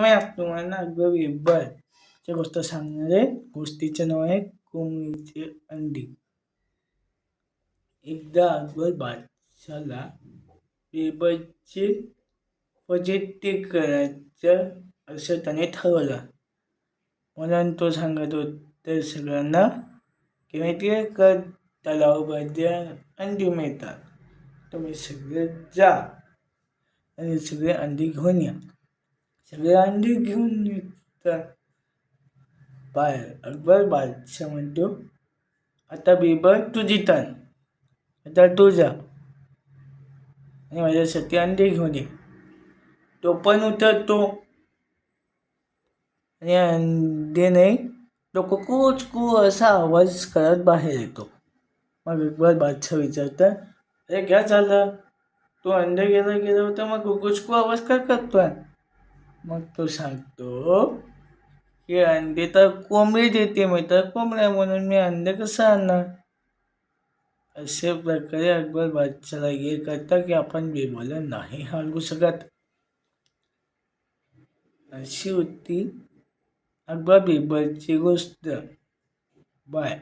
मी तुम्हाला अकबर बिरबलची गोष्ट सांगणार आहे गोष्टीचे नाव आहे कोंबडीचे अंडी. एकदा अकबर बादशाला बेबचे फजेते करायचं असं त्याने ठरवलं. म्हणून तो सांगत होता सगळ्यांना की माहिती आहे का तलावामध्ये अंडी मिळतात. तुम्ही सगळे जा आणि सगळे अंडी घेऊन या. सगळे अंडी घेऊन निघतात बाहेर अकबर बादशाह म्हणतो आता बिबर तुझी तान. आता तू जा. आणि माझ्यासाठी अंडे घेऊन ये. तो पण उतरतो. आणि अंडी नाही तो कुकूच चुकू असा आवाज करत बाहेर येतो. मग अकबर बादशाह विचारतं अरे काय झालं? तू अंडे गेला गेला होता मग कुकुचकू आवाज काय करतोय? मग तो सांगतो की अंडे तर कोंबडी देते मी तर कोंबड्या म्हणून मी अंडे कसं आणणार? अशा प्रकारे अकबर बादशाला हे करता की आपण बिरबलला नाही हलवू शकत. अशी होती अकबर बिरबलची गोष्ट. बाय.